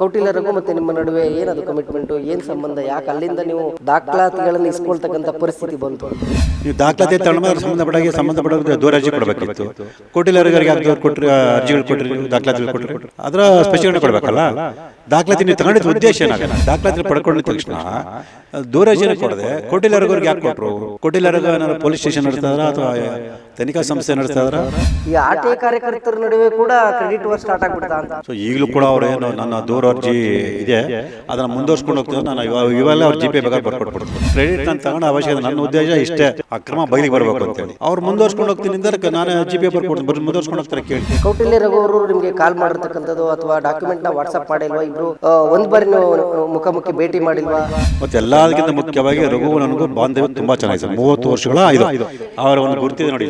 ಕೌಟಿಲ್ಯ ರಘು ಮತ್ತೆ ನಿಮ್ಮ ನಡುವೆ ಏನದು ಕಮಿಟ್ಮೆಂಟು ಏನು ಸಂಬಂಧ? ಯಾಕೆ ಅಲ್ಲಿಂದ ನೀವು ದಾಖಲಾತಿಗಳನ್ನು ಇಸ್ಕೊಳ್ತಕ್ಕಂಥ ಪರಿಸ್ಥಿತಿ ಬಂತು? ನೀವು ದಾಖಲಾತಿ ತಳಮಾರ ಸಂಬಂಧಪಟ್ಟಾಗೆ ಸಂಬಂಧಪಟ್ಟ ದೂರ ಅರ್ಜಿ ಕೊಡಬೇಕಿತ್ತು. ಕೋಟಿಲರಿಗೆ ಅರ್ಜಿಗಳು ಕೊಟ್ಟರೆ ದಾಖಲಾತಿಗಳು ಕೊಟ್ಟರೆ ಅದರ ಸ್ಪಷ್ಟೀಕರಣ ಕೊಡಬೇಕಲ್ಲ? ದಾಖಲಾತಿ ನೀವು ತಗೊಂಡಿದ್ದ ಉದ್ದೇಶ ಏನಾಗಲ್ಲ ದಾಖಲಾತಿ ಪಡ್ಕೊಂಡ ತಕ್ಷಣ ದೂರ ಜನ ಕೊಡದೆ ಕೋಟಿಲರಿಗೆ ಯಾಕೆ ಕೊಟ್ಟರು ಕೋಟಿಲರ್ಗ ಏನಾದ್ರು ಪೊಲೀಸ್ ಸ್ಟೇಷನ್ ನಡೆಸ್ತಾ ಅಥವಾ ತನಿಖಾ ಸಂಸ್ಥೆ ನಡೆಸ್ತಾರ? ಈ ಆರ್ ಟಿ ಕಾರ್ಯಕರ್ತರ ನಡುವೆ ಕೂಡ ಕ್ರೆಡಿಟ್ ವಾರ್ ಸ್ಟಾರ್ಟ್ ಆಗ್ಬಿಡ್ತಾ ಅಂತ. ಸೊ ಈಗಲೂ ಕೂಡ ಅವ್ರೇನು ನನ್ನ ದೂರ ಅರ್ಜಿ ಇದೆ. ಅದನ್ನ ಮುಂದುವರ್ಸ್ಕೊಂಡು ಹೋಗ್ತಾರೆ ನಾನು ಇವ- ಇವೆಲ್ಲ ಅವ್ರ ಜಿ ಪೇ ಬೇಕಾದ್ರೆ ಬರ್ಕೊಟ್ಬಿಡ್ತೀನಿ. ಕ್ರೆಡಿಟ್ ನಾನು ತಗೊಂಡ ಅವಶ್ಯಕತೆ ನನ್ನ ಉದ್ದೇಶ ಇಷ್ಟೇ. ಅಕ್ರಮ ಬಯಲಿಗೆ ಬರಬೇಕು ಅಂತೇಳಿ ಅವ್ರು ಮುಂದುವರ್ಸ್ಕೊಂಡು ಹೋಗ್ತೀನಿ. ಅಂದ್ರೆ ನಾನು ಜಿ ಪೇ ಬರ್ಕೊಡ್ತೀನಿ. ಬರ್ ಮುಂದುವರ್ಸ್ಕೊಂಡು ಹೋಗ್ತಾರೆ ಕೇಳಿ. ಕೌಟಿಲ್ಯ ರಘು ಅವರು ನಿಮಗೆ ಕಾಲ್ ಮಾಡಿರ್ತಕ್ಕಂಥದ್ದು ಅಥವಾ ಡಾಕ್ಯುಮೆಂಟ್ನ ವಾಟ್ಸ್ಆಪ್ ಮಾಡಿಲ್ವಾ? ಇಬ್ರು ಒಂದ್ ಬಾರಿ ಮುಖಾಮುಖಿ ಭೇಟಿ ಮಾಡಿಲ್ವಾ? ಮತ್ತೆ ಎಲ್ಲದಕ್ಕಿಂತ ಮುಖ್ಯವಾಗಿ ರಘು ನನಗೂ ಬಾಂಧವ್ಯ ತುಂಬಾ ಚೆನ್ನಾಗಿದೆ ಮೂವತ್ತು ವರ್ಷಗಳ ಅವರ ಒಂದು ಗುರುತಿದೆ ನೋಡಿ.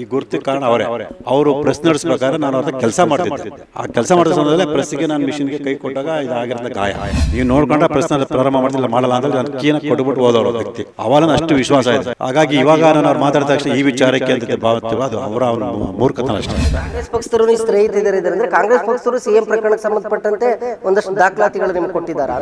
ಈ ಗುರುತಿಗೆ ಕಾರಣ ಅವರೇ. ಅವರು ಪ್ರೆಸ್ ಪ್ರಕಾರ ನಾನು ಅವ್ರ ಕೆಲಸ ಮಾಡ್ತಿದ್ದೆ. ಆ ಕೆಲಸ ಮಾಡಿದ ಸಮಯದಲ್ಲೇ ಪ್ರೆಸ್ಸಿಗೆ ನಾನು ಮಿಷಿನ್ಗೆ ಕೈ ಕೊಟ್ಟಾಗ ಇದಾಗಿರೋದ ಗಾಯ. ನೀವು ನೋಡ್ಕೊಂಡ್ರೆ ಪ್ರೆಸ್ ಪ್ರಾರಂಭ ಮಾಡ್ತಿಲ್ಲ ಮಾಡಲ್ಲ ಅಂದ್ರೆ ನಾನು ಕೀನ ಕೊಟ್ಬಿಟ್ಟು ಹೋದವರು ವ್ಯಕ್ತಿ. ಅವಾಗ ಅಷ್ಟು ವಿಶ್ವಾಸ ಇದೆ. ಹಾಗಾಗಿ ಇವಾಗ ನಾನು ಅವ್ರು ಮಾತಾಡಿದ ತಕ್ಷಣ ಈ ವಿಚಾರಕ್ಕೆ ಅಂತ ಭಾವಿಸ್ತೀವಿ ಅದು ಅವರ ಮೂರ್ಖತನ ಅಷ್ಟೇ. ಕಾಂಗ್ರೆಸ್ ಪಕ್ಷದವರು ಈ ಸ್ನೇಹಿತರಿದ್ದಾರೆ ಇದ್ದಾರೆ ಅಂದ್ರೆ ಕಾಂಗ್ರೆಸ್ ಪಕ್ಷದವರು ಸಿಎಂ ಪ್ರಕರಣಕ್ಕೆ ಸಂಬಂಧಪಟ್ಟಂತೆ ಒಂದಷ್ಟು ದಾಖಲಾತಿಗಳು ನಿಮ್ಗೆ ಕೊಟ್ಟಿದ್ದಾರೆ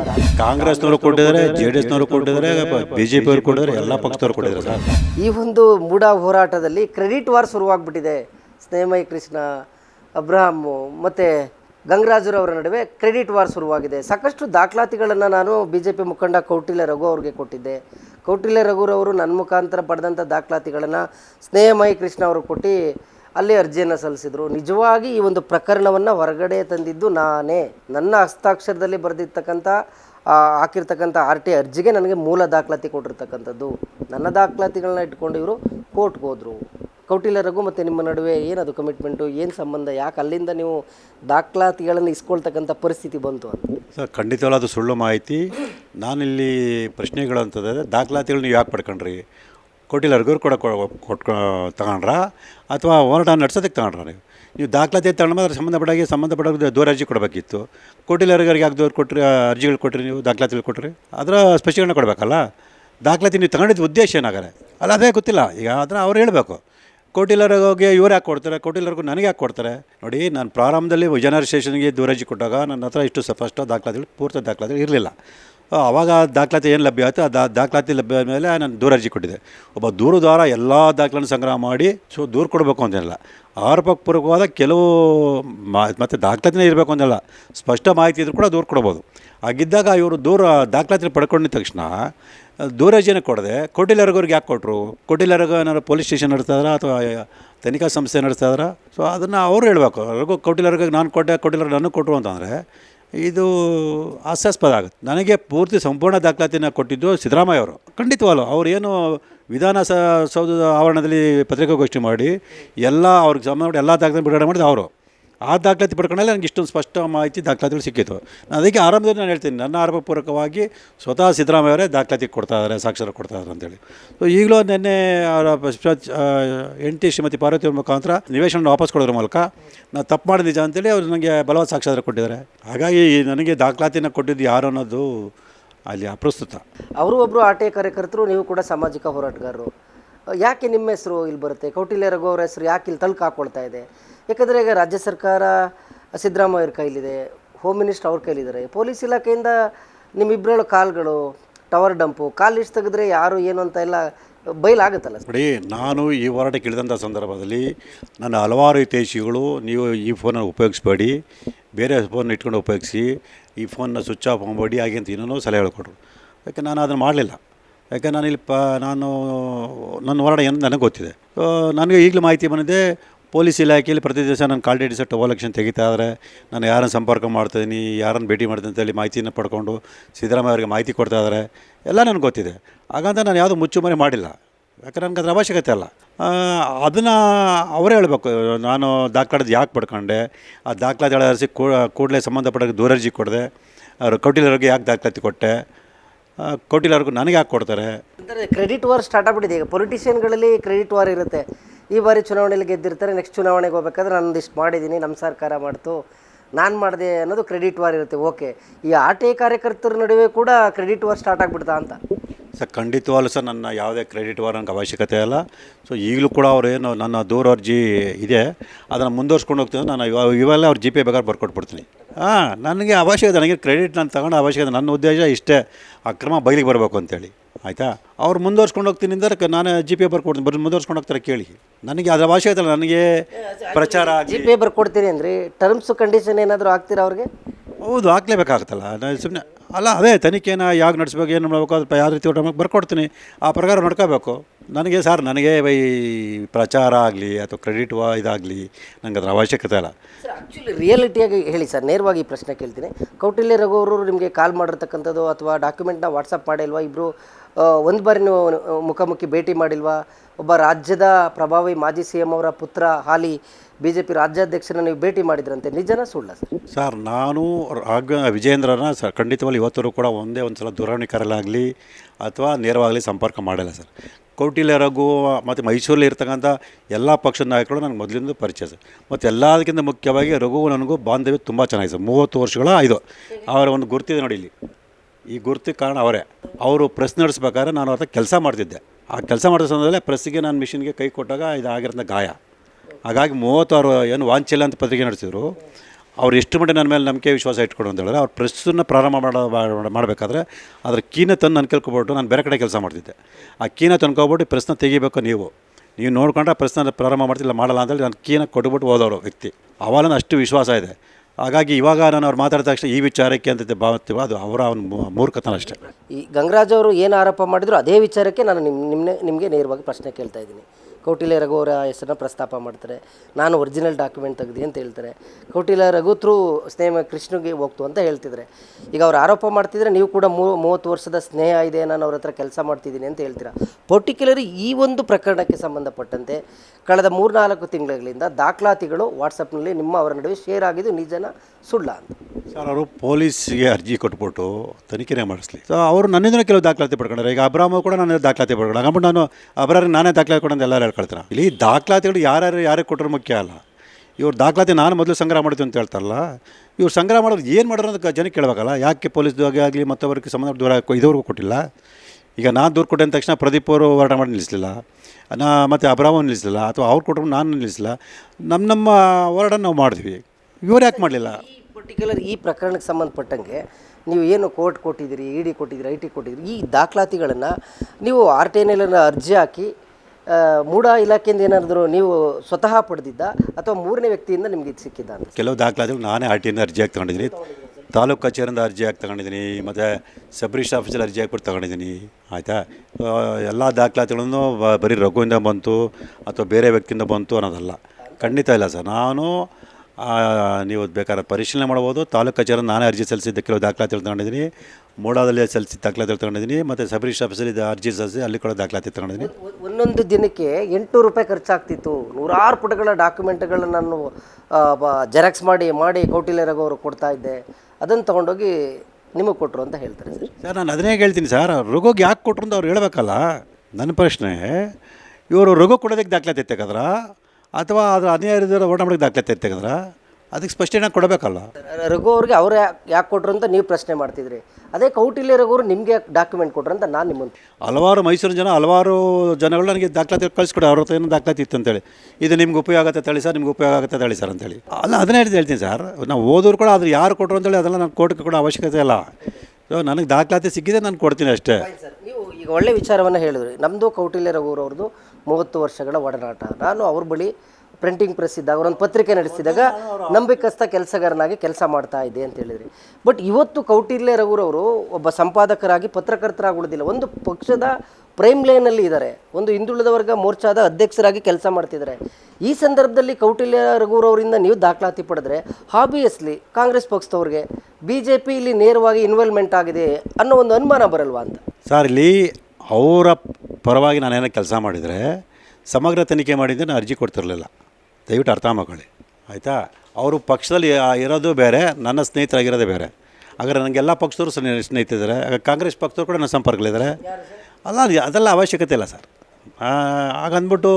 ಕಾಂಗ್ರೆಸ್ನವರು ಕೊಟ್ಟಿದ್ದಾರೆ ಜೆ ಡಿ ಎಸ್ನವರು ಕೊಟ್ಟಿದ್ದಾರೆ ಬಿಜೆಪಿ ಅವರು ಕೊಟ್ಟಿದ್ದಾರೆ ಎಲ್ಲ ಪಕ್ಷದವರು ಕೊಟ್ಟಿದ್ದಾರೆ ಸರ್. ಈ ಒಂದು ಮೂಡ ಹೋರಾಟದಲ್ಲಿ ಕ್ರೆಡಿಟ್ ವಾರ್ ಶುರುವಾಗ್ಬಿಟ್ಟಿದೆ. ಸ್ನೇಹಮಯಿ ಕೃಷ್ಣ, ಅಬ್ರಹಾಮು ಮತ್ತು ಗಂಗರಾಜರವರ ನಡುವೆ ಕ್ರೆಡಿಟ್ ವಾರ್ ಶುರುವಾಗಿದೆ. ಸಾಕಷ್ಟು ದಾಖಲಾತಿಗಳನ್ನು ನಾನು ಬಿ ಜೆ ಪಿ ಮುಖಂಡ ಕೌಟಿಲ್ಯ ರಘು ಅವ್ರಿಗೆ ಕೊಟ್ಟಿದ್ದೆ. ಕೌಟಿಲ್ಯ ರಘುರವರು ನನ್ನ ಮುಖಾಂತರ ಪಡೆದಂಥ ದಾಖಲಾತಿಗಳನ್ನು ಸ್ನೇಹಮಯಿ ಕೃಷ್ಣ ಅವರು ಕೊಟ್ಟು ಅಲ್ಲಿ ಅರ್ಜಿಯನ್ನು ಸಲ್ಲಿಸಿದರು. ನಿಜವಾಗಿ ಈ ಒಂದು ಪ್ರಕರಣವನ್ನು ಹೊರಗಡೆ ತಂದಿದ್ದು ನಾನೇ. ನನ್ನ ಹಸ್ತಾಕ್ಷರದಲ್ಲಿ ಬರೆದಿರ್ತಕ್ಕಂಥ ಹಾಕಿರ್ತಕ್ಕಂಥ ಆರ್ ಟಿ ಅರ್ಜಿಗೆ ನನಗೆ ಮೂಲ ದಾಖಲಾತಿ ಕೊಟ್ಟಿರ್ತಕ್ಕಂಥದ್ದು. ನನ್ನ ದಾಖಲಾತಿಗಳನ್ನ ಇಟ್ಕೊಂಡು ಇವರು ಕೋರ್ಟ್ಗೆ ಹೋದರು. ಕೌಟಿಲ್ಯ ರಘು ಮತ್ತು ನಿಮ್ಮ ನಡುವೆ ಏನದು ಕಮಿಟ್ಮೆಂಟು ಏನು ಸಂಬಂಧ, ಯಾಕೆ ಅಲ್ಲಿಂದ ನೀವು ದಾಖಲಾತಿಗಳನ್ನು ಇಸ್ಕೊಳ್ತಕ್ಕಂಥ ಪರಿಸ್ಥಿತಿ ಬಂತು ಅಂತ? ಸರ್ ಅದು ಸುಳ್ಳು ಮಾಹಿತಿ. ನಾನಿಲ್ಲಿ ಪ್ರಶ್ನೆಗಳು ಅಂತಂದರೆ ದಾಖಲಾತಿಗಳು ನೀವು ಯಾಕೆ ಪಡ್ಕೊಂಡ್ರಿ? ಕೊಟ್ಟಿಲ್ಲರ್ಗವ್ರು ಕೂಡ ಕೊಟ್ಕೊ, ತಗೊಂಡ್ರಾ? ಅಥವಾ ಹೋರಾಟ ನಡೆಸೋದಕ್ಕೆ ತಗೊಂಡ್ರಾ ನೀವು? ನೀವು ದಾಖಲಾತಿ ತಗೊಂಡ್ರೆ ಅದ್ರ ಸಂಬಂಧಪಟ್ಟಾಗಿ ಸಂಬಂಧಪಟ್ಟ ದೂರ ಅರ್ಜಿ ಕೊಡಬೇಕಿತ್ತು. ಕೋಟಿಲರ್ಗರಿಗೆ ಯಾಕೆ ದೂರ ಕೊಟ್ಟರೆ ಅರ್ಜಿಗಳು ಕೊಟ್ಟರೆ ನೀವು, ದಾಖಲಾತಿಗಳು ಕೊಟ್ಟರೆ ಅದರ ಸ್ಪಷ್ಟೀಕರಣ ಕೊಡಬೇಕಲ್ಲ? ದಾಖಲಾತಿ ನೀವು ತಗೊಂಡಿದ್ದ ಉದ್ದೇಶ ಏನಾಗಲ್ಲ ಅಲ್ಲ, ಅದೇ ಗೊತ್ತಿಲ್ಲ. ಈಗ ಆದರೆ ಅವ್ರು ಹೇಳಬೇಕು. ಕೋಟಿಲರ್ಗೆ ಇವ್ರು ಯಾಕೆ ಕೊಡ್ತಾರೆ? ಕೋಟಿಲರ್ಗೂ ನನಗೆ ಯಾಕೆ ಕೊಡ್ತಾರೆ? ನೋಡಿ, ನಾನು ಪ್ರಾರಂಭದಲ್ಲಿ ವಿಜಯನಗರ ಸ್ಟೇಷನ್ಗೆ ದೂರಜಿ ಕೊಟ್ಟಾಗ ನನ್ನ ಹತ್ರ ಇಷ್ಟು ಸ್ಪಷ್ಟ ದಾಖಲಾತಿಗಳು, ಪೂರ್ತಿ ದಾಖಲಾತಿಗಳು ಇರಲಿಲ್ಲ. ಆವಾಗ ದಾಖಲಾತಿ ಏನು ಲಭ್ಯ ಆಯಿತು? ಆ ದಾಖಲಾತಿ ಲಭ್ಯ ಮೇಲೆ ನಾನು ದೂರರ್ಜಿ ಕೊಟ್ಟಿದ್ದೆ. ಒಬ್ಬ ದೂರುದಾರ ಎಲ್ಲ ದಾಖಲೆಯನ್ನು ಸಂಗ್ರಹ ಮಾಡಿ, ಸೊ, ದೂರು ಕೊಡಬೇಕು ಅಂತೇನಿಲ್ಲ ಆರೋಪಪೂರ್ವಕವಾದ ಕೆಲವು ಮಾ, ಮತ್ತು ದಾಖಲಾತಿನೇ ಇರಬೇಕು ಅಂತಲ್ಲ ಸ್ಪಷ್ಟ ಮಾಹಿತಿ ಇದ್ರೂ ಕೂಡ ದೂರು ಕೊಡ್ಬೋದು. ಹಾಗಿದ್ದಾಗ ಇವರು ದೂರ ದಾಖಲಾತಿ ಪಡ್ಕೊಂಡಿದ್ದ ತಕ್ಷಣ ದೂರರ್ಜಿನ ಕೊಡದೆ ಕೋಟಿಲರ್ಗವ್ರಿಗೆ ಯಾಕೆ ಕೊಟ್ಟರು ಕೋಟಿಲರ್ಗ ಏನಾದ್ರು ಪೊಲೀಸ್ ಸ್ಟೇಷನ್ ನಡೆಸ್ತಾರ ಅಥವಾ ತನಿಖಾ ಸಂಸ್ಥೆ ನಡೆಸ್ತಾರ ಸೊ ಅದನ್ನು ಅವರು ಹೇಳಬೇಕು. ಅವ್ರಿಗೂ ಕೋಟಿಲರ್ಗ ನಾನು ಕೊಟ್ಟೆ ಕೋಟಿಲರ್ ನನಗೆ ಕೊಟ್ಟರು ಅಂತಂದರೆ ಇದು ಹಾಸ್ಯಾಸ್ಪದ ಆಗುತ್ತೆ. ನನಗೆ ಪೂರ್ತಿ ಸಂಪೂರ್ಣ ದಾಖಲಾತಿನ ಕೊಟ್ಟಿದ್ದು ಸಿದ್ದರಾಮಯ್ಯ ಅವರು. ಖಂಡಿತವಲ್ಲ ವಿಧಾನ ಸೌಧದ ಆವರಣದಲ್ಲಿ ಪತ್ರಿಕಾಗೋಷ್ಠಿ ಮಾಡಿ, ಎಲ್ಲ ಅವ್ರಿಗೆ ಸಂಬಂಧ ಎಲ್ಲ ದಾಖಲೆ ಬಿಡುಗಡೆ ಮಾಡಿದ್ದು ಅವರು. ಆ ದಾಖಲಾತಿ ಪಡ್ಕೊಂಡಲ್ಲಿ ನನಗೆ ಇಷ್ಟೊಂದು ಸ್ಪಷ್ಟ ಮಾಹಿತಿ ದಾಖಲಾತಿಗಳು ಸಿಕ್ಕಿತ್ತು. ನಾನು ಅದಕ್ಕೆ ಆರಂಭದಲ್ಲಿ ನಾನು ಹೇಳ್ತೀನಿ, ನನ್ನ ಆರೋಪಪೂರ್ವಕವಾಗಿ ಸ್ವತಃ ಸಿದ್ದರಾಮಯ್ಯ ಅವರೇ ದಾಖಲಾತಿ ಕೊಡ್ತಾ ಇದ್ದಾರೆ ಸಾಕ್ಷರ ಕೊಡ್ತಾ ಇದ್ದಾರೆ ಅಂತೇಳಿ. ಸೊ ಈಗಲೂ ನಿನ್ನೆ ಅವರ ಟಿ ಶ್ರೀಮತಿ ಪಾರ್ವತಿ ಮುಖಾಂತರ ನಿವೇಶನ ವಾಪಸ್ ಕೊಡೋದ್ರ ಮೂಲಕ ನಾನು ತಪ್ಪು ಮಾಡಿದ ನಿಜ ಅಂತೇಳಿ ಅವರು ನನಗೆ ಬಲವಾದ ಸಾಕ್ಷಾಧಾರ ಕೊಟ್ಟಿದ್ದಾರೆ. ಹಾಗಾಗಿ ನನಗೆ ದಾಖಲಾತಿನ ಕೊಟ್ಟಿದ್ದು ಯಾರು ಅನ್ನೋದು ಅಲ್ಲಿ ಅಪ್ರಸ್ತುತ. ಅವರು ಒಬ್ಬರು ಆಟೆ ಕಾರ್ಯಕರ್ತರು, ನೀವು ಕೂಡ ಸಾಮಾಜಿಕ ಹೋರಾಟಗಾರರು. ಯಾಕೆ ನಿಮ್ಮ ಹೆಸರು ಇಲ್ಲಿ ಬರುತ್ತೆ? ಕೌಟಿಲ್ಯ ರಘು ಅವರ ಹೆಸರು ಯಾಕೆ ಇಲ್ಲಿ ತಳ್ಕು ಹಾಕೊಳ್ತಾ ಇದೆ? ಯಾಕಂದರೆ ಈಗ ರಾಜ್ಯ ಸರ್ಕಾರ ಸಿದ್ದರಾಮಯ್ಯರ ಕೈಲಿದೆ ಹೋಮ್ ಮಿನಿಸ್ಟರ್ ಅವ್ರ ಕೈಲಿದ್ದಾರೆ. ಪೊಲೀಸ್ ಇಲಾಖೆಯಿಂದ ನಿಮ್ಮಿಬ್ಬರೇಳು ಕಾಲ್ಗಳು ಟವರ್ ಡಂಪು ಕಾಲ್ ಇಷ್ಟು ತೆಗೆದ್ರೆ ಯಾರು ಏನು ಅಂತ ಎಲ್ಲ ಬಯಲಾಗುತ್ತಲ್ಲ ನೋಡಿ, ನಾನು ಈ ಹೋರಾಟಕ್ಕೆ ಇಳಿದಂಥ ಸಂದರ್ಭದಲ್ಲಿ ನನ್ನ ಹಲವಾರು ಹಿತೈಷಿಗಳು, ನೀವು ಈ ಫೋನನ್ನು ಉಪಯೋಗಿಸ್ಬೇಡಿ, ಬೇರೆ ಫೋನ್ ಇಟ್ಕೊಂಡು ಉಪಯೋಗಿಸಿ, ಈ ಫೋನ್ನ ಸ್ವಿಚ್ ಆಫ್ ಮಾಡಬೇಡಿ, ಹಾಗೆ ಅಂತ ಇನ್ನೂ ಸಲಹೆ ಹೇಳ್ಕೊಟ್ರು. ಯಾಕೆ ನಾನು ಅದನ್ನು ಮಾಡಲಿಲ್ಲ? ಯಾಕೆ ನಾನು ಇಲ್ಲಿ ಪ, ನಾನು ನನ್ನ ಹೋರಾಟ ಏನು ನನಗೆ ಗೊತ್ತಿದೆ. ನನಗೆ ಈಗಲೂ ಮಾಹಿತಿ ಬಂದಿದೆ, ಪೊಲೀಸ್ ಇಲಾಖೆಯಲ್ಲಿ ಪ್ರತಿ ದಿವಸ ನಾನು ಕಾಲ್ ಸೆಟ್ ಓಲಕ್ಷನ್ ತೆಗಿತಾ ಇದ್ದಾರೆ ನಾನು ಯಾರನ್ನು ಸಂಪರ್ಕ ಮಾಡ್ತಾಯಿದ್ದೀನಿ ಯಾರನ್ನು ಭೇಟಿ ಮಾಡ್ತೀನಿ ಅಂತೇಳಿ ಮಾಹಿತಿಯನ್ನು ಪಡ್ಕೊಂಡು ಸಿದ್ದರಾಮಯ್ಯ ಅವರಿಗೆ ಮಾಹಿತಿ ಕೊಡ್ತಾ ಇದ್ದಾರೆ ಎಲ್ಲ ನನಗೆ ಗೊತ್ತಿದೆ. ಹಾಗಂತ ನಾನು ಯಾವುದೂ ಮುಚ್ಚುಮರೆ ಮಾಡಿಲ್ಲ. ಯಾಕಂದ್ರೆ ನನಗೆ ಅದರ ಅವಶ್ಯಕತೆ ಅಲ್ಲ. ಅದನ್ನು ಅವರೇ ಹೇಳಬೇಕು, ನಾನು ದಾಖಲಾತಿ ಯಾಕೆ ಪಡ್ಕೊಂಡೆ, ಆ ದಾಖಲಾತಿ ಹರಿಸಿ ಕೂಡಲೇ ಸಂಬಂಧಪಟ್ಟ ದೂರರ್ಜಿ ಕೊಡದೆ, ಅವರು ಕೌಟಿಲ್ಯರಿಗೆ ಯಾಕೆ ದಾಖಲಾತಿ ಕೊಟ್ಟೆ ಕೌಟಿಲ್ಯವ್ರಿಗೂ ನನಗೆ ಯಾಕೆ ಕೊಡ್ತಾರೆ? ಅಂದರೆ ಕ್ರೆಡಿಟ್ ವಾರ್ ಸ್ಟಾರ್ಟ್ ಆಗ್ಬಿಟ್ಟಿದೆ. ಈಗ ಪೊಲಿಟಿಷಿಯನ್ಗಳಲ್ಲಿ ಕ್ರೆಡಿಟ್ ವಾರ್ ಇರುತ್ತೆ. ಈ ಬಾರಿ ಚುನಾವಣೆಯಲ್ಲಿ ಗೆದ್ದಿರ್ತಾರೆ ನೆಕ್ಸ್ಟ್ ಚುನಾವಣೆಗೆ ಹೋಗ್ಬೇಕಾದ್ರೆ ನಾನು ಇಷ್ಟು ಮಾಡಿದ್ದೀನಿ ನಮ್ಮ ಸರ್ಕಾರ ಮಾಡ್ತು ನಾನು ಮಾಡಿದೆ ಅನ್ನೋದು ಕ್ರೆಡಿಟ್ ವಾರ್ ಇರುತ್ತೆ ಓಕೆ. ಈ ಆರ್ ಟಿ ಐ ಕಾರ್ಯಕರ್ತರ ನಡುವೆ ಕೂಡ ಕ್ರೆಡಿಟ್ ವಾರ್ ಸ್ಟಾರ್ಟ್ ಆಗ್ಬಿಡ್ತಾ ಅಂತ. ಸರ್ ಖಂಡಿತವಾಗ್ಲೂ ಸರ್ ನನ್ನ ಯಾವುದೇ ಕ್ರೆಡಿಟ್ ವಾರ್ ನನಗೆ ಅವಶ್ಯಕತೆ ಇಲ್ಲ. ಸೊ ಈಗಲೂ ಕೂಡ ಅವ್ರು ಏನು ನನ್ನ ದೂರ ಅರ್ಜಿ ಇದೆ. ಅದನ್ನು ಮುಂದುವರ್ಸ್ಕೊಂಡು ಹೋಗ್ತೀನಿ ನಾನು ಇವಾಗ ಇವೆಲ್ಲ ಅವ್ರ ಜಿ ಪೇ ಬೇಕಾದ್ರೆ ಬರ್ಕೊಟ್ಬಿಡ್ತೀನಿ. ಹಾಂ ನನಗೆ ಅವಶ್ಯಕತೆ ನನಗೆ ಕ್ರೆಡಿಟ್ ನಾನು ತಗೊಂಡು ಅವಶ್ಯಕತೆ ನನ್ನ ಉದ್ದೇಶ ಇಷ್ಟೇ. ಅಕ್ರಮ ಬಯಲಿಗೆ ಬರಬೇಕು ಅಂತೇಳಿ. ಆಯಿತಾ? ಅವ್ರು ಮುಂದುವರ್ಸ್ಕೊಂಡು ಹೋಗ್ತೀನಿ ಅಂದರೆ ನಾನು ಜಿ ಪೇ ಬರ್ಕೊಡ್ತೀನಿ ಬರೀ ಮುಂದುವರ್ಸ್ಕೊಂಡು ಹೋಗ್ತಾರೆ ಕೇಳಿ. ನನಗೆ ಅದರ ಅವಶ್ಯಕತೆ ಇಲ್ಲ. ನನಗೆ ಪ್ರಚಾರ ಜಿ ಪಿ ಎ ಬರ್ಕೊಡ್ತೀನಿ ಅಂದ್ರೆ ಟರ್ಮ್ಸ್ ಕಂಡೀಷನ್ ಏನಾದರೂ ಹಾಕ್ತೀರಾ ಅವ್ರಿಗೆ? ಹೌದು ಹಾಕ್ಲೇಬೇಕಾಗತ್ತಲ್ಲ. ನಾನು ಸುಮ್ಮನೆ ಅಲ್ಲ ಅದೇ ತನಿಖೆನ ಯಾವಾಗ ನಡೆಸ್ಬೇಕು ಏನು ಮಾಡಬೇಕು ಅದು ಯಾವ ರೀತಿ ನಮಗೆ ಬರ್ಕೊಡ್ತೀನಿ. ಆ ಪ್ರಕಾರ ನಡ್ಕೋಬೇಕು. ನನಗೆ ಸರ್ ನನಗೆ ಈ ಪ್ರಚಾರ ಆಗಲಿ ಅಥವಾ ಕ್ರೆಡಿಟ್ ವಾ ಇದಾಗಲಿ ನನಗೆ ಅದರ ಅವಶ್ಯಕತೆ ಇಲ್ಲ. ಸರ್ ಆ್ಯಕ್ಚುಲಿ ರಿಯಾಲಿಟಿಯಾಗಿ ಹೇಳಿ ಸರ್ ನೇರವಾಗಿ ಈ ಪ್ರಶ್ನೆ ಕೇಳ್ತೀನಿ. ಕೌಟಿಲ್ಯ ರಘು ಅವರು ನಿಮಗೆ ಕಾಲ್ ಮಾಡಿರ್ತಕ್ಕಂಥದ್ದು ಅಥವಾ ಡಾಕ್ಯುಮೆಂಟ್ನ ವಾಟ್ಸಪ್ ಮಾಡಿಲ್ವಾ? ಇಬ್ಬರು ಒಂದು ಬಾರಿ ನೀವು ಮುಖಾಮುಖಿ ಭೇಟಿ ಮಾಡಿಲ್ವಾ? ಒಬ್ಬ ರಾಜ್ಯದ ಪ್ರಭಾವಿ ಮಾಜಿ ಸಿ ಎಂ ಅವರ ಪುತ್ರ ಹಾಲಿ ಬಿ ಜೆ ಪಿ ರಾಜ್ಯಾಧ್ಯಕ್ಷರನ್ನ ನೀವು ಭೇಟಿ ಮಾಡಿದ್ರಂತೆ. ನಿಜನ ಸುಳ್ಳ ಸರ್? ಸರ್ ನಾನು ರಾಘ ವಿಜೇಂದ್ರನ ಸರ್ ಖಂಡಿತವಾಗಿ ಇವತ್ತರೂ ಕೂಡ ಒಂದೇ ಒಂದು ಸಲ ದೂರವಾಣಿ ಕರೆಲಾಗಲಿ ಅಥವಾ ನೇರವಾಗಲಿ ಸಂಪರ್ಕ ಮಾಡಿಲ್ಲ ಸರ್. ಕೌಟಿಲ್ಯ ರಘು ಮತ್ತು ಮೈಸೂರಲ್ಲಿ ಇರ್ತಕ್ಕಂಥ ಎಲ್ಲ ಪಕ್ಷದ ನಾಯಕರು ನನಗೆ ಮೊದಲಿಂದ ಪರಿಚಯ ಸರ್. ಮತ್ತು ಎಲ್ಲದಕ್ಕಿಂತ ಮುಖ್ಯವಾಗಿ ರಘು ನನಗೂ ಬಾಂಧವ್ಯ ತುಂಬ ಚೆನ್ನಾಗಿದೆ ಸರ್. ಮೂವತ್ತು ವರ್ಷಗಳ ಇದು. ಅವರ ಒಂದು ಗುರ್ತಿದೆ ನೋಡಿ ಇಲ್ಲಿ. ಈ ಗುರ್ತಿಗೆ ಕಾರಣ ಅವರೇ. ಅವರು ಪ್ರೆಸ್ ನಡೆಸ್ಬೇಕಾದ್ರೆ ನಾನು ಅವ್ರ ಕೆಲಸ ಮಾಡ್ತಿದ್ದೆ. ಆ ಕೆಲಸ ಮಾಡಿದ ಸಂದರ್ಭದಲ್ಲಿ ಪ್ರೆಸ್ಸಿಗೆ ನಾನು ಮಿಷಿನ್ಗೆ ಕೈ ಕೊಟ್ಟಾಗ ಇದಾಗಿರೋಂಥ ಗಾಯ. ಹಾಗಾಗಿ ಮೂವತ್ತಾರು ಏನು ವಾಂಚಿಲ್ಲ ಅಂತ ಪತ್ರಿಕೆ ನಡೆಸಿದ್ರು. ಅವ್ರು ಎಷ್ಟು ಮಟ್ಟಿಗೆ ನನ್ನ ಮೇಲೆ ನಂಬಿಕೆ ವಿಶ್ವಾಸ ಇಟ್ಕೊಡು ಅಂತ ಹೇಳಿದ್ರೆ, ಅವ್ರು ಪ್ರೆಸ್ಸನ್ನು ಪ್ರಾರಂಭ ಮಾಡೋ ಮಾಡಬೇಕಾದ್ರೆ ಅದ್ರ ಕೀನ ತಂದು ನಾನು ಕೇಳ್ಕೊಬಿಟ್ಟು ನಾನು ಬೇರೆ ಕಡೆ ಕೆಲಸ ಮಾಡ್ತಿದ್ದೆ. ಆ ಕೀನ ತಂದ್ಕೊಬಿಟ್ಟು ಪ್ರಶ್ನೆ ತೆಗಿಬೇಕು ನೀವು. ನೀವು ನೋಡ್ಕೊಂಡ್ರೆ ಪ್ರಶ್ನೆ ಪ್ರಾರಂಭ ಮಾಡ್ತಿಲ್ಲ ಮಾಡಲ್ಲ ಅಂತೇಳಿ ನಾನು ಕೀನ ಕೊಟ್ಬಿಟ್ಟು ಹೋದವರು ವ್ಯಕ್ತಿ. ಅವಾಗ ಅಷ್ಟು ವಿಶ್ವಾಸ ಇದೆ. ಹಾಗಾಗಿ ಇವಾಗ ನಾನು ಅವ್ರು ಮಾತಾಡಿದ ತಕ್ಷಣ ಈ ವಿಚಾರಕ್ಕೆ ಅಂತ ಭಾವತ್ತೀವ, ಅದು ಅವರ ಒಂದು ಮೂರ್ಖತನ ಅಷ್ಟೇ. ಈ ಗಂಗರಾಜ್ ಅವರು ಏನು ಆರೋಪ ಮಾಡಿದ್ರು ಅದೇ ವಿಚಾರಕ್ಕೆ ನಾನು ನಿಮ್ಮ ನಿಮ್ಮನ್ನೇ ನಿಮಗೆ ನೇರವಾಗಿ ಪ್ರಶ್ನೆ ಕೇಳ್ತಾ ಇದ್ದೀನಿ. ಕೌಟಿಲ್ಯ ರಘು ಅವರ ಹೆಸರನ್ನ ಪ್ರಸ್ತಾಪ ಮಾಡ್ತಾರೆ. ನಾನು ಒರಿಜಿನಲ್ ಡಾಕ್ಯುಮೆಂಟ್ ತೆಗ್ದು ಅಂತ ಹೇಳ್ತಾರೆ. ಕೌಟಿಲ್ಯ ರಘು ಥ್ರೂ ಸ್ನೇಹ ಕೃಷ್ಣಗೆ ಹೋಗ್ತು ಅಂತ ಹೇಳ್ತಿದ್ರೆ ಈಗ ಅವ್ರು ಆರೋಪ ಮಾಡ್ತಿದ್ರೆ ನೀವು ಕೂಡ ಮೂವತ್ತು ವರ್ಷದ ಸ್ನೇಹ ಇದೆ, ನಾನು ಅವ್ರ ಹತ್ರ ಕೆಲಸ ಮಾಡ್ತಿದ್ದೀನಿ ಅಂತ ಹೇಳ್ತೀರಾ? ಪರ್ಟಿಕ್ಯುಲರಿ ಈ ಒಂದು ಪ್ರಕರಣಕ್ಕೆ ಸಂಬಂಧಪಟ್ಟಂತೆ ಕಳೆದ ಮೂರ್ನಾಲ್ಕು ತಿಂಗಳುಗಳಿಂದ ದಾಖಲಾತಿಗಳು ವಾಟ್ಸಪ್ನಲ್ಲಿ ನಿಮ್ಮ ಅವರ ನಡುವೆ ಶೇರ್ ಆಗಿದ್ದು ನಿಜನ ಸುಳ್ಳ ಅಂತ. ಸರ್, ಅವರು ಪೊಲೀಸ್ಗೆ ಅರ್ಜಿ ಕೊಟ್ಬಿಟ್ಟು ತನಿಖೆನೇ ಮಾಡಿಸ್ಲಿ. ಸೊ ಅವರು ನನ್ನಿಂದ ಕೆಲವು ದಾಖಲಾತಿ ಪಡ್ಕೊಂಡ್ರೆ ಈಗ ಅಬ್ರಾಮ ಕೂಡ ನಾನು ದಾಖಲಾತಿ ಪಡ್ಕೊಂಡು ಹಾಗಾಗ್ಬಿಟ್ಟು ನಾನು ಅಬ್ರಾರಿಗೆ ನಾನೇ ದಾಖಲಾತಿ ಕೊಡೋದು ಎಲ್ಲರೂ ಹೇಳ್ಕೊಳ್ತಾರೆ? ಇಲ್ಲಿ ದಾಖಲಾತಿಗಳು ಯಾರ್ಯಾರು ಯಾರಿಗೆ ಕೊಟ್ಟರು ಮುಖ್ಯ ಅಲ್ಲ. ಇವ್ರು ದಾಖಲಾತಿ ನಾನು ಮೊದಲು ಸಂಗ್ರಹ ಮಾಡ್ತೀವಿ ಅಂತ ಹೇಳ್ತಾರಲ್ಲ, ಇವ್ರು ಸಂಗ್ರಹ ಮಾಡೋದು ಏನು ಮಾಡೋರು ಅಂತ ಜನಕ್ಕೆ ಕೇಳಬೇಕಲ್ಲ, ಯಾಕೆ ಪೊಲೀಸ್ ಆಗಲಿ ಮತ್ತೊಬ್ಬರಿಗೆ ಸಂಬಂಧ ದೂರ ಇದುವರೆಗೂ ಕೊಟ್ಟಿಲ್ಲ. ಈಗ ನಾನು ದೂರು ಕೊಟ್ಟೆ ಅಂದ ತಕ್ಷಣ ಪ್ರದೀಪ್ ಅವರು ಹೋರಾಟ ಮಾಡಿ ನಿಲ್ಲಿಸಲಿಲ್ಲ. ನಾ ಮತ್ತು ಅಬ್ರಾಮ್ ನಿಲ್ಲಿಸಲಿಲ್ಲ, ಅಥವಾ ಅವ್ರು ಕೊಟ್ಟರು ನಾನು ನಿಲ್ಲಿಸಲಿಲ್ಲ. ನಮ್ಮ ನಮ್ಮ ಹೋರಾಟ ನಾವು ಮಾಡಿದ್ವಿ. ಇವ್ರು ಯಾಕೆ ಮಾಡಲಿಲ್ಲ? ಪರ್ಟಿಕ್ಯುಲರ್ ಈ ಪ್ರಕರಣಕ್ಕೆ ಸಂಬಂಧಪಟ್ಟಂಗೆ ನೀವು ಏನು ಕೋರ್ಟ್ ಕೊಟ್ಟಿದ್ದೀರಿ, ಇ ಡಿ ಕೊಟ್ಟಿದ್ದೀರಿ, ಐ ಟಿ ಕೊಟ್ಟಿದ್ದೀರಿ, ಈ ದಾಖಲಾತಿಗಳನ್ನು ನೀವು ಆರ್ ಟಿ ಎನ್ ಅರ್ಜಿ ಹಾಕಿ ಮೂಡ ಇಲಾಖೆಯಿಂದ ಏನಾದರೂ ನೀವು ಸ್ವತಃ ಪಡೆದಿದ್ದ ಅಥವಾ ಮೂರನೇ ವ್ಯಕ್ತಿಯಿಂದ ನಿಮಗೆ ಇದು ಸಿಕ್ಕಿದ್ದ ಕೆಲವು ದಾಖಲಾತಿಗಳು ನಾನೇ ಆರ್ ಟಿಯಿಂದ ಅರ್ಜಿ ಹಾಕಿ ತಗೊಂಡಿದ್ದೀನಿ. ತಾಲೂಕು ಕಚೇರಿಯಿಂದ ಅರ್ಜಿ ಹಾಕಿ ತಗೊಂಡಿದ್ದೀನಿ, ಮತ್ತು ಸಬ್ ರಿಜಿಸ್ಟ್ರ್ ಆಫೀಸಲ್ಲಿ ಅರ್ಜಿ ಹಾಕ್ಬಿಟ್ಟು ತಗೊಂಡಿದ್ದೀನಿ, ಆಯಿತಾ? ಎಲ್ಲ ದಾಖಲಾತಿಗಳನ್ನು ಬರೀ ರಘುವಿಂದ ಬಂತು ಅಥವಾ ಬೇರೆ ವ್ಯಕ್ತಿಯಿಂದ ಬಂತು ಅನ್ನೋದಲ್ಲ. ಖಂಡಿತ ಇಲ್ಲ ಸರ್. ನಾನು ನೀವು ಬೇಕಾದ್ರೆ ಪರಿಶೀಲನೆ ಮಾಡ್ಬೋದು. ತಾಲೂಕು ಕಚೇರಿ ನಾನೇ ಅರ್ಜಿ ಸಲ್ಲಿಸಿದ್ದ ಕೆಲವು ದಾಖಲಾತಿಗಳು ತಗೊಂಡಿದ್ದೀನಿ. ಮೂಡಾದಲ್ಲಿ ಸಲ್ಲಿಸಿ ದಾಖಲಾತಿ ತಗೊಂಡಿದ್ದೀನಿ. ಮತ್ತು ಸಬ್ ಆಫೀಸಲ್ಲಿ ಅರ್ಜಿ ಸಲ್ಲಿಸಿ ಅಲ್ಲಿ ಕೂಡ ದಾಖಲಾತಿ ತಗೊಂಡಿದ್ದೀನಿ. ಒಂದೊಂದು ದಿನಕ್ಕೆ ಎಂಟುನೂರು ರೂಪಾಯಿ ಖರ್ಚಾಗ್ತಿತ್ತು. ನೂರಾರು ಪುಟಗಳ ಡಾಕ್ಯುಮೆಂಟ್ಗಳನ್ನ ನಾನು ಜೆರಾಕ್ಸ್ ಮಾಡಿ ಮಾಡಿ ಕೌಟಿಲ್ಯ ರಘು ಅವರು ಕೊಡ್ತಾ ಇದ್ದೆ. ಅದನ್ನು ತೊಗೊಂಡೋಗಿ ನಿಮಗೆ ಕೊಟ್ಟರು ಅಂತ ಹೇಳ್ತಾರೆ ಸರ್. ಸರ್ ನಾನು ಅದನ್ನೇ ಹೇಳ್ತೀನಿ ಸರ್. ರಘುಗೆ ಯಾಕೆ ಕೊಟ್ರು ಅಂತ ಅವ್ರು ಹೇಳಬೇಕಲ್ಲ? ನನ್ನ ಪ್ರಶ್ನೆ ಇವರು ರಘು ಕೊಡೋದಕ್ಕೆ ದಾಖಲಾತಿ ತೆಗೆದ್ರ ಅಥವಾ ಅದರ ಅನ್ಯಾಯದ ಓಟ ಮಾಡೋಕ್ಕೆ ದಾಖಲಾತಿ ತೆಗೆದ್ರ ಅದಕ್ಕೆ ಸ್ಪಷ್ಟನೆ ಕೊಡಬೇಕಲ್ಲ? ರಘು ಅವ್ರಿಗೆ ಅವ್ರು ಯಾಕೆ ಕೊಟ್ರು ಅಂತ ನೀವು ಪ್ರಶ್ನೆ ಮಾಡ್ತಿದ್ರಿ. ಅದೇ ಕೌಟಿಲ್ಯ ರಘು ಅವರು ನಿಮಗೆ ಡಾಕ್ಯುಮೆಂಟ್ ಕೊಟ್ರು ಅಂತ ನಾನು ನಿಮ್ಮನ್ನು ಹಲವಾರು ಮೈಸೂರಿನ ಜನ ಹಲವಾರು ಜನಗಳು ನನಗೆ ದಾಖಲಾತಿ ಕಳಿಸ್ಕೊಡಿ ಅವ್ರ ಹತ್ರ ಏನೋ ದಾಖಲಾತಿ ಇತ್ತು ಅಂತೇಳಿ. ಇದು ನಿಮ್ಗೆ ಉಪಯೋಗ ಆಗುತ್ತೆ ತಳಿ ಸರ್ ನಿಮ್ಗೆ ಉಪಯೋಗ ಆಗುತ್ತೆ ತಳಿ ಸರ್ ಅಂತೇಳಿ. ಅಲ್ಲ ಅದನ್ನೇ ಹೇಳ್ತೀನಿ ಹೇಳ್ತೀನಿ ಸರ್. ನಾವು ಓದೋರು ಕೂಡ ಅದ್ರ ಯಾರು ಕೊಟ್ಟರು ಅಂತೇಳಿ ಅದೆಲ್ಲ ನಾನು ಕೋರ್ಟ್ಗೆ ಕೂಡ ಅವಶ್ಯಕತೆ ಇಲ್ಲ. ಸೊ ನನಗೆ ದಾಖಲಾತಿ ಸಿಕ್ಕಿದೆ ನಾನು ಕೊಡ್ತೀನಿ ಅಷ್ಟೇ. ಸರ್ ನೀವು ಈಗ ಒಳ್ಳೆ ವಿಚಾರವನ್ನು ಹೇಳಿದ್ರಿ. ನಮ್ಮದು ಕೌಟಿಲ್ಯ ರಘುರವ್ರದ್ದು ಮೂವತ್ತು ವರ್ಷಗಳ ಒಡನಾಟ. ನಾನು ಅವ್ರ ಬಳಿ ಪ್ರಿಂಟಿಂಗ್ ಪ್ರೆಸ್ ಇದ್ದಾಗ ಅವರೊಂದು ಪತ್ರಿಕೆ ನಡೆಸಿದಾಗ ನಂಬಿಕಸ್ಥ ಕೆಲಸಗಾರನಾಗಿ ಕೆಲಸ ಮಾಡ್ತಾ ಇದೆ ಅಂತ ಹೇಳಿದ್ರಿ. ಬಟ್ ಇವತ್ತು ಕೌಟಿಲ್ಯ ರಘುರವರು ಒಬ್ಬ ಸಂಪಾದಕರಾಗಿ ಪತ್ರಕರ್ತರಾಗಿ ಉಳಿದಿಲ್ಲ ಒಂದು ಪಕ್ಷದ ಪ್ರೈಮ್ ಲೈನಲ್ಲಿ ಇದ್ದಾರೆ. ಒಂದು ಹಿಂದುಳಿದ ವರ್ಗ ಮೋರ್ಚಾದ ಅಧ್ಯಕ್ಷರಾಗಿ ಕೆಲಸ ಮಾಡ್ತಿದ್ದಾರೆ. ಈ ಸಂದರ್ಭದಲ್ಲಿ ಕೌಟಿಲ್ಯ ರಘುರವರಿಂದ ನೀವು ದಾಖಲಾತಿ ಪಡೆದ್ರೆ ಹಾಬಿಯಸ್ಲಿ ಕಾಂಗ್ರೆಸ್ ಪಕ್ಷದವ್ರಿಗೆ ಬಿ ಜೆ ಪಿ ಇಲ್ಲಿ ನೇರವಾಗಿ ಇನ್ವಾಲ್ವ್ಮೆಂಟ್ ಆಗಿದೆ ಅನ್ನೋ ಒಂದು ಅನುಮಾನ ಬರಲ್ವಾ ಅಂತ? ಸರ್ ಇಲ್ಲಿ ಅವರ ಪರವಾಗಿ ನಾನೇನೋ ಕೆಲಸ ಮಾಡಿದರೆ ಸಮಗ್ರ ತನಿಖೆ ಮಾಡಿದ್ದೆ ನಾನು ಅರ್ಜಿ ಕೊಡ್ತಿರಲಿಲ್ಲ. ದಯವಿಟ್ಟು ಅರ್ಥ ಮಾಡ್ಕೊಳ್ಳಿ. ಆಯಿತಾ? ಅವರು ಪಕ್ಷದಲ್ಲಿ ಇರೋದು ಬೇರೆ ನನ್ನ ಸ್ನೇಹಿತರಾಗಿರೋದೇ ಬೇರೆ. ಹಾಗಾದ್ರೆ ನನಗೆಲ್ಲ ಪಕ್ಷದವರು ಸ್ನೇಹಿತಿದ್ದಾರೆ. ಕಾಂಗ್ರೆಸ್ ಪಕ್ಷದವರು ಕೂಡ ನನ್ನ ಸಂಪರ್ಕದಲ್ಲಿದ್ದಾರೆ. ಅಲ್ಲ ಅದು ಅದೆಲ್ಲ ಅವಶ್ಯಕತೆ ಇಲ್ಲ ಸರ್. ಹಾಗಂದ್ಬಿಟ್ಟು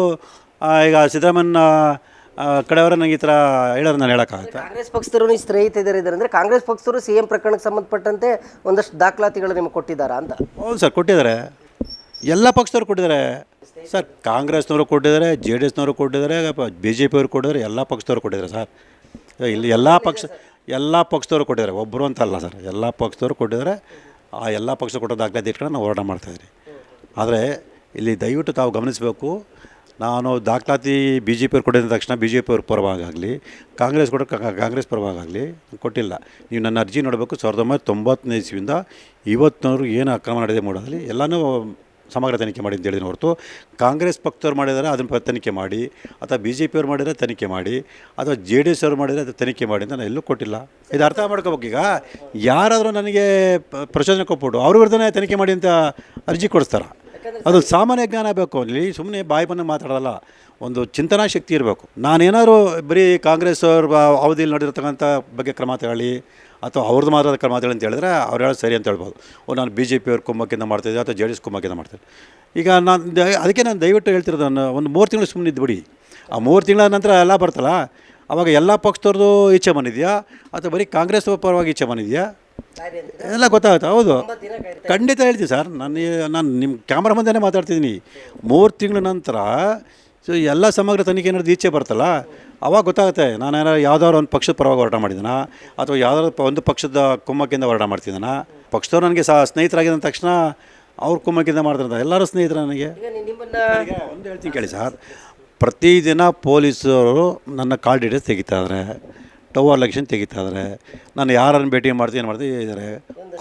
ಈಗ ಸಿದ್ದರಾಮಯ್ಯ ಕಡೆಯವರೇ ಕಡೆಯವರ ನನಗೆ ಈ ಥರ ಹೇಳೋದು ನಾನು ಹೇಳೋಕ್ಕಾಗುತ್ತೆ? ಕಾಂಗ್ರೆಸ್ ಪಕ್ಷದವರು ಸ್ನೇಹಿತರಿದ್ದಾರೆ ಅಂದರೆ ಕಾಂಗ್ರೆಸ್ ಪಕ್ಷದವರು ಸಿ ಎಂ ಪ್ರಕರಣಕ್ಕೆ ಸಂಬಂಧಪಟ್ಟಂತೆ ಒಂದಷ್ಟು ದಾಖಲಾತಿಗಳು ನಿಮಗೆ ಕೊಟ್ಟಿದ್ದಾರಾ ಅಂತ? ಹೌದು ಸರ್ ಕೊಟ್ಟಿದ್ದಾರೆ. ಎಲ್ಲ ಪಕ್ಷದವ್ರು ಕೊಟ್ಟಿದ್ದಾರೆ. ಸರ್ ಕಾಂಗ್ರೆಸ್ನವರು ಕೊಟ್ಟಿದ್ದಾರೆ ಜೆ ಡಿ ಎಸ್ನವರು ಕೊಟ್ಟಿದ್ದಾರೆ ಬಿ ಜೆ ಪಿಯವರು ಕೊಟ್ಟಿದ್ದಾರೆ ಎಲ್ಲ ಪಕ್ಷದವರು ಕೊಟ್ಟಿದ್ದಾರೆ ಸರ್. ಇಲ್ಲಿ ಎಲ್ಲ ಪಕ್ಷ ಎಲ್ಲ ಪಕ್ಷದವರು ಕೊಟ್ಟಿದ್ದಾರೆ ಒಬ್ಬರು ಅಂತ ಅಲ್ಲ ಸರ್. ಎಲ್ಲ ಪಕ್ಷದವರು ಕೊಟ್ಟಿದ್ದಾರೆ ಆ ಎಲ್ಲ ಪಕ್ಷ ಕೊಟ್ಟ ದಾಖಲಾತಿ ಇಟ್ಕೊಂಡು ನಾವು ಹೋರಾಟ ಮಾಡ್ತಾಯಿದ್ರಿ ಆದರೆ ಇಲ್ಲಿ ದಯವಿಟ್ಟು ತಾವು ಗಮನಿಸಬೇಕು ನಾನು ದಾಖಲಾತಿ ಬಿ ಜೆ ಪಿಯವ್ರು ಕೊಟ್ಟಿದ್ದ ತಕ್ಷಣ ಬಿ ಜೆ ಪಿಯವ್ರ ಪರವಾಗಲಿ ಕಾಂಗ್ರೆಸ್ ಕೊಡೋ ಕಾಂಗ್ರೆಸ್ ಪರವಾಗಲಿ ಕೊಟ್ಟಿಲ್ಲ. ನೀವು ನನ್ನ ಅರ್ಜಿ ನೋಡಬೇಕು ಸಾವಿರದ ಒಂಬೈನೂರ ತೊಂಬತ್ತನೇ ಇಸ್ವಿಯಿಂದ ಇವತ್ತಿನವರು ಏನು ಅಕ್ರಮ ನಡೆದಿದೆ ಮಾಡೋದಲ್ಲಿ ಎಲ್ಲನೂ ಸಮಗ್ರ ತನಿಖೆ ಮಾಡಿ ಅಂತ ಹೇಳಿದ್ದೀನಿ ಹೊರತು. ಕಾಂಗ್ರೆಸ್ ಪಕ್ಷದವ್ರು ಮಾಡಿದರೆ, ಅದನ್ನು ತನಿಖೆ ಮಾಡಿ. ಅಥವಾ ಬಿ ಜೆ ಪಿಯವ್ರು ಮಾಡಿದರೆ ತನಿಖೆ ಮಾಡಿ. ಅಥವಾ ಜೆ ಡಿ ಎಸ್ ಅವ್ರು ಮಾಡಿದರೆ ಅದು ತನಿಖೆ ಮಾಡಿ ಅಂತ ನಾನು ಎಲ್ಲೂ ಕೊಟ್ಟಿಲ್ಲ. ಇದು ಅರ್ಥ ಮಾಡ್ಕೋಬೇಕು ಈಗ. ಯಾರಾದರೂ ನನಗೆ ಪ್ರಚೋದನೆ ಕೊಟ್ಬಿಟ್ಟು ಅವ್ರ ವಿರುದ್ಧನೇ ತನಿಖೆ ಮಾಡಿ ಅಂತ ಅರ್ಜಿ ಕೊಡಿಸ್ತಾರೆ? ಅದು ಸಾಮಾನ್ಯ ಜ್ಞಾನ ಬೇಕು. ಅಲ್ಲಿ ಸುಮ್ಮನೆ ಬಾಯಿ ಬಂದು ಮಾತಾಡೋದಲ್ಲ. ಒಂದು ಚಿಂತನಾ ಶಕ್ತಿ ಇರಬೇಕು. ನಾನೇನಾದ್ರು ಬರೀ ಕಾಂಗ್ರೆಸ್ ಅವ್ರ ಅವಧಿಯಲ್ಲಿ ನಡೆದಿರ್ತಕ್ಕಂಥ ಬಗ್ಗೆ ಕ್ರಮ ತಗೊಳ್ಳಿ ಅಥವಾ ಅವ್ರದ್ದು ಮಾತ್ರ ಕ್ರಮ ತಗೊಳ್ಳಿ ಅಂತ ಹೇಳಿದ್ರೆ ಅವ್ರು ಹೇಳೋದು ಸರಿ ಅಂತ ಹೇಳ್ಬೋದು. ಓ ನಾನು ಬಿ ಜೆ ಪಿಯವ್ರ ಕುಮ್ಮಕ್ಕಿಂದ ಮಾಡ್ತಿದ್ದೆ ಅಥವಾ ಜೆ ಡಿ ಎಸ್ ಕುಮ್ಮಕ್ಕಿಂದ ಮಾಡ್ತಿದ್ದೆ ಈಗ ನಾನು ಅದಕ್ಕೆ ನಾನು ದಯವಿಟ್ಟು ಹೇಳ್ತಿರೋದು ನಾನು ಒಂದು ಮೂರು ತಿಂಗಳು ಸುಮ್ಮನೆ ಇದ್ಬಿಡಿ ಆ ಮೂರು ತಿಂಗಳ ನಂತರ ಎಲ್ಲ ಬರ್ತಲ್ಲ. ಅವಾಗ ಎಲ್ಲ ಪಕ್ಷದವ್ರದ್ದು ಇಚ್ಛೆ ಬಂದಿದೆಯಾ? ಅಥವಾ ಬರೀ ಕಾಂಗ್ರೆಸ್ ಪರವಾಗಿ ಇಚ್ಛೆ ಬಂದಿದೆಯಾ? ಎಲ್ಲ ಗೊತ್ತಾಗುತ್ತೆ ಹೌದು. ಖಂಡಿತ ಹೇಳ್ತೀನಿ ಸರ್ ನಾನು ನಾನು ನಿಮ್ಮ ಕ್ಯಾಮ್ರಾ ಮುಂದೆನೇ ಮಾತಾಡ್ತಿದ್ದೀನಿ. ಮೂರು ತಿಂಗಳ ನಂತರ ಸೊ ಎಲ್ಲ ಸಮಗ್ರ ತನಿಖೆ ಏನಾದ್ರು ಈಚೆ ಬರ್ತಲ್ಲ ಅವಾಗ ಗೊತ್ತಾಗುತ್ತೆ. ನಾನು ಏನಾದ್ರು ಯಾವ್ದಾದ್ರು ಒಂದು ಪಕ್ಷದ ಪರವಾಗಿ ಹೋರಾಟ ಮಾಡಿದ್ದೀನ ಅಥವಾ ಯಾವ್ದಾದ್ರು ಒಂದು ಪಕ್ಷದ ಕುಮ್ಮಕ್ಕಿಂದ ಹೋರಾಟ ಮಾಡ್ತಿದ್ದಾನ ಪಕ್ಷದವ್ರು ನನಗೆ ಸಹ ಸ್ನೇಹಿತರಾಗಿದ್ದ ತಕ್ಷಣ ಅವ್ರ ಕುಮ್ಮಕ್ಕಿಂದ ಮಾಡ್ತಾರೆ ಎಲ್ಲರೂ ಸ್ನೇಹಿತರು ನನಗೆ. ಒಂದು ಹೇಳ್ತೀನಿ ಕೇಳಿ ಸರ್ ಪ್ರತಿದಿನ ಪೊಲೀಸರು ನನ್ನ ಕಾಲ್ ಡೀಟೇಲ್ಸ್ ತೆಗಿತಾ ಇದ್ದಾರೆ ಟವರ್ ಲಕ್ಷನ್ ತೆಗಿತಾ ಇದ್ದಾರೆ ನಾನು ಯಾರನ್ನು ಭೇಟಿ ಮಾಡ್ತೀನಿ ಏನು ಮಾಡ್ತೀನಿ ಇದ್ದಾರೆ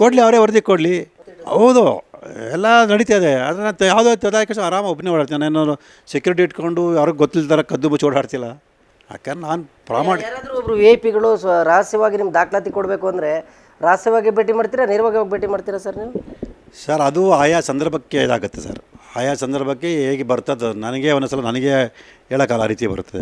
ಕೊಡಲಿ ಅವರೇ ವರದಿ ಕೊಡಲಿ. ಹೌದು ಎಲ್ಲ ನಡೀತಾ ಇದೆ. ಅದನ್ನು ಯಾವುದೋ ತದಾಯಕಷ್ಟು ಆರಾಮ ಒಬ್ಬನೇ ಓಡಾಡ್ತೀನಿ. ನಾನು ಸೆಕ್ಯೂರಿಟಿ ಇಟ್ಕೊಂಡು ಯಾರಿಗೂ ಗೊತ್ತಿಲ್ಲದಾರ ಕದ್ದು ಮುಚ್ಚಿ ಓಡಾಡ್ತಿಲ್ಲ. ಯಾಕಂದ್ರೆ ನಾನು ಪ್ರಾಮಾಣಿಕ ಯಾರಾದರೂ ಒಬ್ರು ವಿ ಐ ಪಿಗಳು ಸ್ವ ರಹಸ್ಯವಾಗಿ ನಿಮ್ಗೆ ದಾಖಲಾತಿ ಕೊಡಬೇಕು ಅಂದರೆ ರಹಸ್ಯವಾಗಿ ಭೇಟಿ ಮಾಡ್ತೀರಾ ನೇರವಾಗಿ ಹೋಗಿ ಭೇಟಿ ಮಾಡ್ತೀರಾ ಸರ್ ನೀವು? ಸರ್ ಅದು ಆಯಾ ಸಂದರ್ಭಕ್ಕೆ ಇದಾಗುತ್ತೆ ಸರ್. ಆಯಾ ಸಂದರ್ಭಕ್ಕೆ ಹೇಗೆ ಬರ್ತದೆ ನನಗೆ ಒಂದೊಂದು ಸಲ ನನಗೆ ಹೇಳೋಕ್ಕಲ್ಲ ಆ ರೀತಿ ಬರುತ್ತೆ.